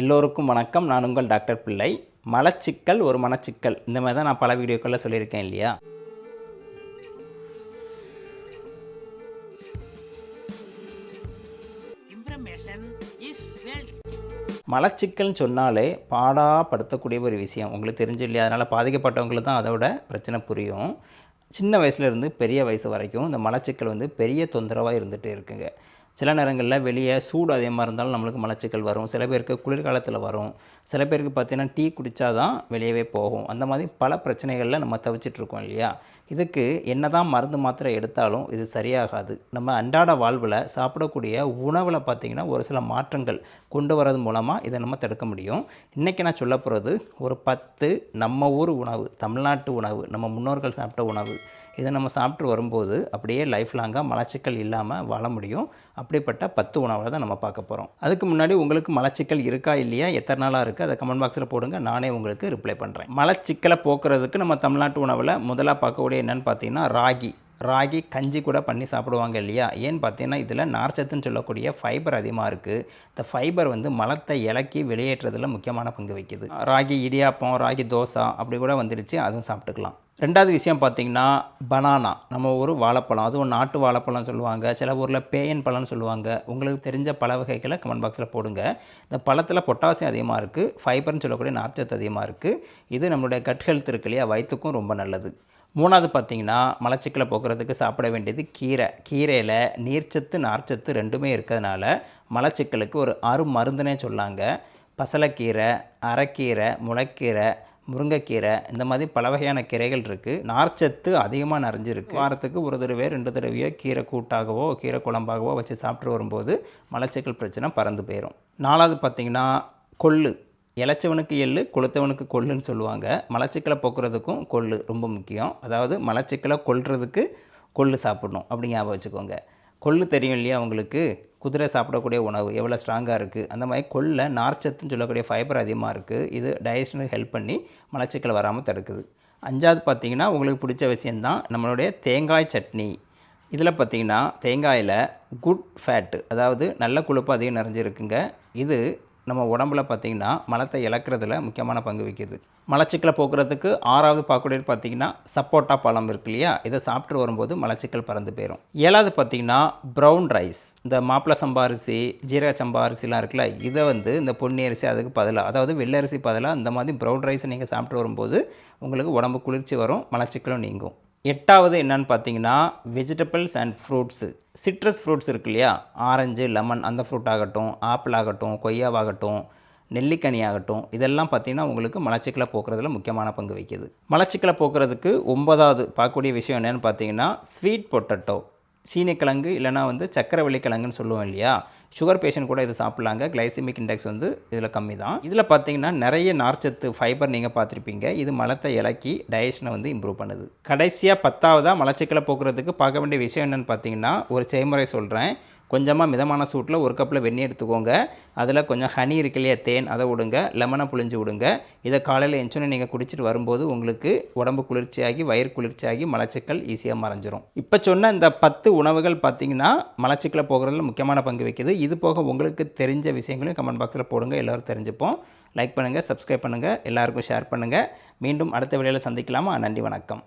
எல்லோருக்கும் வணக்கம். நான் உங்கள் டாக்டர் பிள்ளை. மலச்சிக்கல் ஒரு மனச்சிக்கல். இந்த மாதிரி தான் நான் பல வீடியோக்களில் சொல்லியிருக்கேன் இல்லையா. மலச்சிக்கல்னு சொன்னாலே பாடாப்படுத்தக்கூடிய ஒரு விஷயம். உங்களுக்கு தெரிஞ்சு இல்லையா? அதனால் பாதிக்கப்பட்டவங்களுக்கு தான் அதோட பிரச்சனை புரியும். சின்ன வயசுல இருந்து பெரிய வயசு வரைக்கும் இந்த மலச்சிக்கல் வந்து பெரிய தொந்தரவாக இருந்துகிட்டே இருக்குங்க. சில நேரங்களில் வெளியே சூடு அதிகமாக இருந்தாலும் நம்மளுக்கு மலச்சிக்கல் வரும். சில பேருக்கு குளிர்காலத்தில் வரும். சில பேருக்கு பார்த்தீங்கன்னா டீ குடித்தா தான் வெளியவே போகும். அந்த மாதிரி பல பிரச்சனைகளில் நம்ம தவிச்சிட்ருக்கோம் இல்லையா? இதுக்கு என்ன தான் மருந்து மாத்திரை எடுத்தாலும் இது சரியாகாது. நம்ம அன்றாட வாழ்வில் சாப்பிடக்கூடிய உணவில் பார்த்திங்கன்னா ஒரு சில மாற்றங்கள் கொண்டு வரது மூலமாக இதை நம்ம தடுக்க முடியும். இன்றைக்கி நான் சொல்ல போகிறது ஒரு பத்து நம்ம ஊர் உணவு தமிழ்நாட்டு உணவு நம்ம முன்னோர்கள் சாப்பிட்ட உணவு இதை நம்ம சாப்பிட்டு வரும்போது அப்படியே லைஃப் லாங்காக மலச்சிக்கல் இல்லாமல் வாழ முடியும். அப்படிப்பட்ட பத்து உணவை தான் நம்ம பார்க்க போகிறோம் அதுக்கு முன்னாடி உங்களுக்கு மலச்சிக்கல் இருக்கா இல்லையா எத்தனை நாளாக இருக்குது அதை கமெண்ட் பாக்ஸில் போடுங்க. நானே உங்களுக்கு ரிப்ளை பண்ணுறேன் மலச்சிக்கலை போக்குறதுக்கு நம்ம தமிழ்நாட்டு உணவில் முதலாக பார்க்கக்கூடிய என்னென்னு பார்த்தீங்கன்னா ராகி. ராகி கஞ்சி கூட பண்ணி சாப்பிடுவாங்க இல்லையா? ஏன்னு பார்த்தீங்கன்னா இதில் நார்ச்சத்துன்னு சொல்லக்கூடிய ஃபைபர் அதிகமாக இருக்குது இந்த ஃபைபர் வந்து மலத்தை இலக்கி வெளியேற்றுறதுல முக்கியமான பங்கு வைக்குது ராகி இடியாப்பம் ராகி தோசை அப்படி கூட வந்துருச்சு அதுவும் சாப்பிட்டுக்கலாம். ரெண்டாவது விஷயம் பார்த்தீங்கன்னா பனானா. நம்ம ஒரு வாழைப்பழம் அதுவும் நாட்டு வாழைப்பழம் சொல்லுவாங்க. சில ஊரில் பேயன் பழம்னு சொல்லுவாங்க. உங்களுக்கு தெரிஞ்ச பல வகைகளை கமெண்ட் பாக்ஸில் போடுங்க. இந்த பழத்தில் பொட்டாசியம் அதிகமாக இருக்குது ஃபைபர்னு சொல்லக்கூடிய நார்ச்சத்து அதிகமாக இருக்குது இது நம்மளுடைய கட் ஹெல்த் இருக்கு இல்லையா? வயிற்றுக்கும் ரொம்ப நல்லது. மூணாவது பார்த்தீங்கன்னா மலச்சிக்கலை போக்குறதுக்கு சாப்பிட வேண்டியது கீரை. கீரையில் நீர்ச்சத்து நார்ச்சத்து ரெண்டுமே இருக்கிறதுனால மலச்சிக்கலுக்கு ஒரு அரு மருந்துனே சொல்லாங்க. பசலைக்கீரை அரைக்கீரை முளைக்கீரை முருங்கைக்கீரை இந்த மாதிரி பல வகையான கீரைகள் இருக்குது நார்ச்சத்து அதிகமாக நிறைஞ்சிருக்கு வாரத்துக்கு ஒரு தடவையோ ரெண்டு தடவையோ கீரை கூட்டாகவோ கீரை குழம்பாகவோ வச்சு சாப்பிட்டு வரும்போது மலச்சிக்கல் பிரச்சனை பறந்து போயிடும் நாலாவது பார்த்திங்கன்னா கொள்ளு. இளைச்சவனுக்கு எள்ளு கொளுத்தவனுக்கு கொள்ளுன்னு சொல்லுவாங்க. மலச்சிக்கலை போக்குறதுக்கும் கொள்ளு ரொம்ப முக்கியம். அதாவது மலச்சிக்கலை கொள்றதுக்கு கொள்ளு சாப்பிடணும். அப்படி ஞாபகம் வச்சுக்கோங்க. கொள்ளு தெரியும் இல்லையா அவங்களுக்கு? குதிரை சாப்பிடக்கூடிய உணவு எவ்வளோ ஸ்ட்ராங்காக இருக்குது அந்த மாதிரி கொள்ளை நார்ச்சத்துன்னு சொல்லக்கூடிய ஃபைபர் அதிகமாக இருக்குது இது டைஜஷனுக்கு ஹெல்ப் பண்ணி மலச்சிக்கல் வராமல் தடுக்குது. அஞ்சாவது பார்த்தீங்கன்னா உங்களுக்கு பிடிச்ச விஷயந்தான் நம்மளுடைய தேங்காய் சட்னி. இதில் பார்த்தீங்கன்னா தேங்காயில் குட் ஃபேட்டு அதாவது நல்ல கொழுப்பு அதிகம் நிறைஞ்சிருக்குங்க. இது நம்ம உடம்புல பார்த்திங்கன்னா மலத்தை இழக்கிறதுல முக்கியமான பங்கு வகிக்குது. மலச்சிக்கலை போக்குறதுக்கு ஆறாவது பாக்குடையில் பார்த்திங்கன்னா சப்போட்டா பழம் இருக்கு இல்லையா? இதை சாப்பிட்டு வரும்போது மலச்சிக்கல் பறந்து போயிடும் ஏழாவது பார்த்திங்கன்னா ப்ரௌன் ரைஸ். இந்த மாப்பிள சம்பா அரிசி ஜீரக சம்பா அரிசிலாம் இருக்குல்ல இதை வந்து இந்த பொன்னி அரிசி அதுக்கு பதிலாக அதாவது வெள்ளரிசி பதிலாக இந்த மாதிரி ப்ரௌன் ரைஸை நீங்கள் சாப்பிட்டு வரும்போது உங்களுக்கு உடம்பு குளிர்ச்சி வரும் மலச்சிக்கலும் நீங்கும். எட்டாவது என்னன்னு பார்த்தீங்கன்னா vegetables and fruits citrus fruits இருக்கு இல்லையா? ஆரஞ்சு லெமன் அந்த ஃப்ரூட் ஆகட்டும் ஆப்பிள் ஆகட்டும் கொய்யாவாகட்டும் நெல்லிக்கனி ஆகட்டும் இதெல்லாம் பார்த்தீங்கன்னா உங்களுக்கு மலச்சிக்கலை போக்குறதுல முக்கியமான பங்கு வகிக்குது. மலச்சிக்கலை போக்குறதுக்கு ஒன்பதாவது பார்க்கக்கூடிய விஷயம் என்னென்னு பார்த்தீங்கன்னா ஸ்வீட் பொட்டட்டோ சீனிக்கிழங்கு இல்லைனா வந்து சக்கரவள்ளி கிழங்குன்னு சொல்லுவோம் இல்லையா? சுகர் பேஷண்ட் கூட இது சாப்பிட்லாங்க. கிளைசிமிக் இண்டெக்ஸ் வந்து இதில் கம்மி தான். இதில் பார்த்தீங்கன்னா நிறைய நார்ச்சத்து ஃபைபர் நீங்கள் பார்த்துருப்பீங்க. இது மலத்தை இலக்கி டயஷனை வந்து இம்ப்ரூவ் பண்ணுது. கடைசியாக பத்தாவதாக மலச்சிக்கலை போக்குறதுக்கு பார்க்க வேண்டிய விஷயம் என்னென்னு பார்த்தீங்கன்னா ஒரு செய்முறை சொல்கிறேன் கொஞ்சமாக மிதமான சூட்டில் ஒரு கப்பில் வெந்நீர் எடுத்துக்கோங்க. அதில் கொஞ்சம் ஹனி இருக்கு இல்லையா தேன் அதை விடுங்க. லெமனை புழிஞ்சு விடுங்க. இதை காலையில் எஞ்சோன்னு நீங்கள் குடிச்சிட்டு வரும்போது உங்களுக்கு உடம்பு குளிர்ச்சியாகி வயிறு குளிர்ச்சியாகி மலச்சிக்கல் ஈஸியாக மறைஞ்சிரும். இப்போ சொன்ன இந்த பத்து உணவுகள் பார்த்தீங்கன்னா மலச்சிக்கலை போகிறதுல முக்கியமான பங்கு வைக்குது இது போக உங்களுக்கு தெரிஞ்ச விஷயங்களையும் கமெண்ட் பாக்ஸில் போடுங்க. எல்லோரும் தெரிஞ்சுப்போம். லைக் பண்ணுங்கள் சப்ஸ்கிரைப் பண்ணுங்கள் எல்லாருக்கும் ஷேர் பண்ணுங்கள் மீண்டும் அடுத்த வேலையில் சந்திக்கலாமா? நன்றி வணக்கம்.